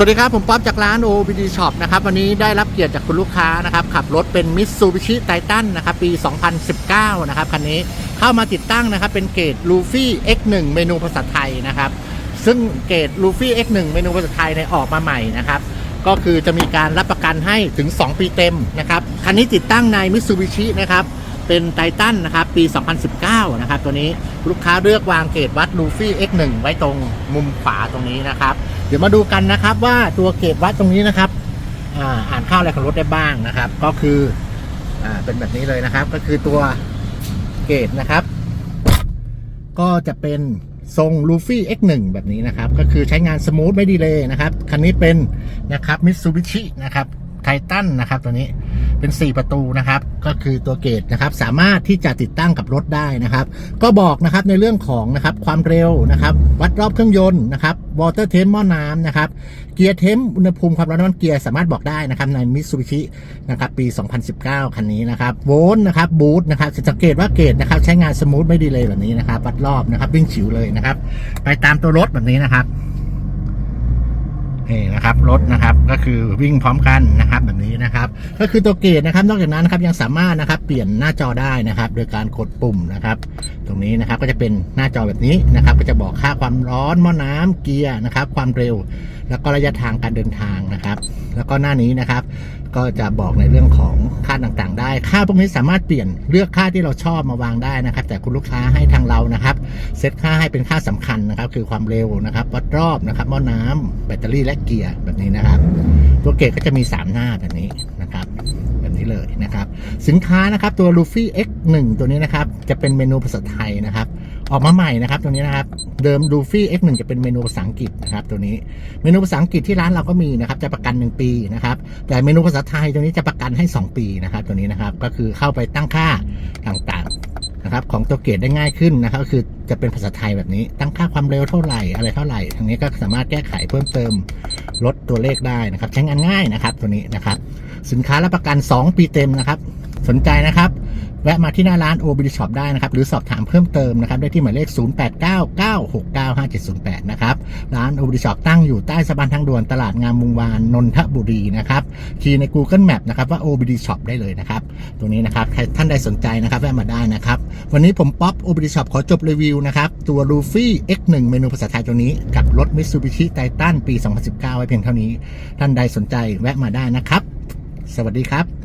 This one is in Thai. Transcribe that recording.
สวัสดีครับผมป๊อปจากร้าน OBD Shop นะครับวันนี้ได้รับเกียรติจากคุณลูกค้านะครับขับรถเป็น Mitsubishi Titan นะครับปี 2019 นะครับคันนี้เข้ามาติดตั้งนะครับเป็นเกรด Luffy X1 เมนูภาษาไทยนะครับซึ่งเกรด Luffy X1 เมนูภาษาไทยเนี่ยออกมาใหม่นะครับก็คือจะมีการรับประกันให้ถึง 2 ปีเต็มนะครับคันนี้ติดตั้งใน Mitsubishi นะครับเป็นไททันนะครับปี 2019 นะครับตัวนี้ลูกค้าเลือกวางเกรดวัดลูฟี่ X1 ไว้ตรงมุมขวาตรงนี้นะครับ เดี๋ยวมาดูกันนะครับว่าตัวเกจวัดตรงนี้นะครับอ่าอ่านข่าวอะไรของรถได้บ้างนะครับ ก็คืออ่าเป็นแบบนี้เลยนะครับ ก็คือตัวเกจนะครับ ก็จะเป็นทรงลูฟี่ X1 แบบนี้นะครับ ก็คือใช้งานสมูทไม่ดีเลยนะครับ คันนี้เป็นนะครับมิตซูบิชินะครับ ททันนะครับตัวนี้เป็น 4 ประตูนะครับ ก็คือตัวเกตนะครับ สามารถที่จะติดตั้งกับรถได้นะครับ ก็บอกนะครับในเรื่องของนะครับความเร็วนะครับ วัดรอบเครื่องยนต์นะครับวอเตอร์เทมหม้อน้ำนะครับ เกียร์เทมอุณหภูมิความร้อนน้ำเกียร์สามารถบอกได้นะครับในมิตซูบิชินะครับปี 2019 คันนี้นะครับโวลต์นะครับบูทนะครับสังเกตว่าเกตนะครับใช้งานสมูทไม่ดีเลยแบบนี้นะครับวัดรอบนะครับวิ่งฉิวเลยนะครับ ไปตามตัวรถแบบนี้นะครับ นี่นะครับรถนะครับก็คือวิ่งพร้อมกันนะครับแบบนี้นะครับ ก็คือตัวเกตนะครับ นอกจากนั้นนะครับยังสามารถนะครับเปลี่ยนหน้าจอได้นะครับ โดยการกดปุ่มนะครับ ตรงนี้นะครับก็จะเป็นหน้าจอแบบนี้นะครับ ก็จะบอกค่าความร้อนหม้อน้ำเกียร์นะครับ ความเร็ว แล้วก็ระยะทางการเดินทางนะครับ แล้วก็หน้านี้นะครับก็จะบอกในเรื่องของค่าต่างๆ ได้ ค่าพวกนี้สามารถเปลี่ยนเลือกค่าที่เราชอบมาวางได้นะครับ แต่คุณลูกค้าให้ทางเรานะครับ เซตค่าให้เป็นค่าสำคัญนะครับ คือความเร็วนะครับ วัดรอบนะครับ หม้อน้ำแบตเตอรี่และเกียร์แบบนี้นะครับ ตัวเกรดก็จะมี 3 หน้าแบบนี้นะครับแบบนี้เลยนะครับ สินค้านะครับตัว Luffy X1 ตัวนี้นะครับ จะเป็นเมนูภาษาไทยนะครับ ออกมาใหม่นะครับตัวนี้นะครับ เดิม Luffy X1 จะเป็นเมนูภาษาอังกฤษนะครับตัวนี้ เมนูภาษาอังกฤษที่ร้านเราก็มีนะครับ จะประกัน 1 ปีนะครับ แต่เมนูภาษาไทยตัวนี้จะประกันให้ 2 ปีนะครับ ตัวนี้นะครับ ก็คือเข้าไปตั้งค่าต่างๆนะครับ ของตัวเกรดได้ง่ายขึ้นนะครับ ก็คือจะเป็นภาษาไทยแบบนี้ ตั้งค่าความเร็วเท่าไหร่อะไรเท่าไหร่ทางนี้ก็สามารถแก้ไขเพิ่มเติมลดตัวเลขได้นะครับ ใช้งานง่ายนะครับ ตัวนี้นะครับ สินค้ารับประกัน 2 ปีเต็มนะครับ สนใจนะครับ แวะมาที่หน้าร้าน o b d Shop ได้นะครับ หรือสอบถามเพิ่มเติมนะครับ ได้ที่หมายเลข 0899695708 นะครับ ร้าน o b d Shop ตั้งอยู่ใต้สะพานทางด่วนตลาดงามวงวานนนทบุรีนะครับคีย์ใน Google Map นะครับว่า OBD Shop ได้เลยนะครับ ตรงนี้นะครับใครท่านใดสนใจนะครับแวะมาได้นะครับ วันนี้ผมป๊อป OBD Shop ขอจบรีวิวนะครับตัว Luffy X1 เมนูภาษาไทยตัวนี้กับรถ Mitsubishi Titan ปี 2019 ไว้เพียงเท่านี้ ท่านใดสนใจแวะมาได้นะครับ สวัสดีครับ